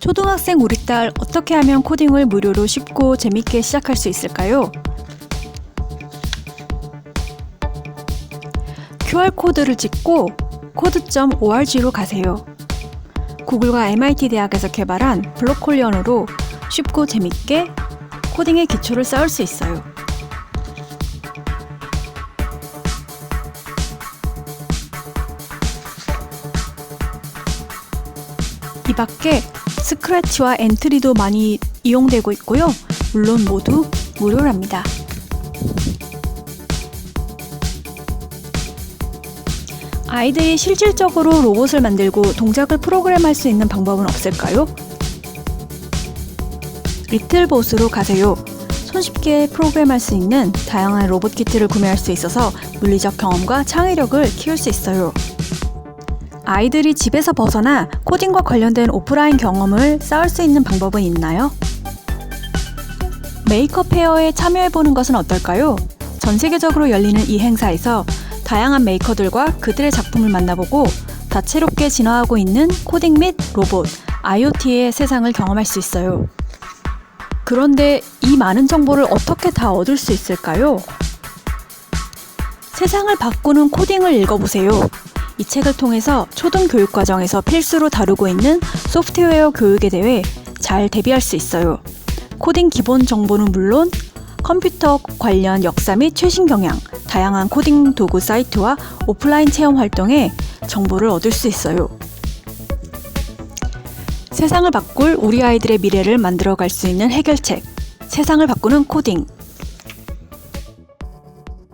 초등학생 우리 딸 어떻게 하면 코딩을 무료로 쉽고 재밌게 시작할 수 있을까요? QR코드를 찍고 code.org로 가세요. 구글과 MIT 대학에서 개발한 블록콜리언으로 쉽고 재밌게 코딩의 기초를 쌓을 수 있어요. 이 밖에 스크래치와 엔트리도 많이 이용되고 있고요. 물론 모두 무료랍니다. 아이들이 실질적으로 로봇을 만들고 동작을 프로그램할 수 있는 방법은 없을까요? 리틀봇으로 가세요. 손쉽게 프로그램할 수 있는 다양한 로봇 키트를 구매할 수 있어서 물리적 경험과 창의력을 키울 수 있어요. 아이들이 집에서 벗어나 코딩과 관련된 오프라인 경험을 쌓을 수 있는 방법은 있나요? 메이크업 페어에 참여해보는 것은 어떨까요? 전 세계적으로 열리는 이 행사에서 다양한 메이커들과 그들의 작품을 만나보고 다채롭게 진화하고 있는 코딩 및 로봇, IoT의 세상을 경험할 수 있어요. 그런데 이 많은 정보를 어떻게 다 얻을 수 있을까요? 세상을 바꾸는 코딩을 읽어보세요. 이 책을 통해서 초등 교육 과정에서 필수로 다루고 있는 소프트웨어 교육에 대해 잘 대비할 수 있어요. 코딩 기본 정보는 물론 컴퓨터 관련 역사 및 최신 경향, 다양한 코딩 도구 사이트와 오프라인 체험 활동에 정보를 얻을 수 있어요. 세상을 바꿀 우리 아이들의 미래를 만들어 갈 수 있는 해결책. 세상을 바꾸는 코딩.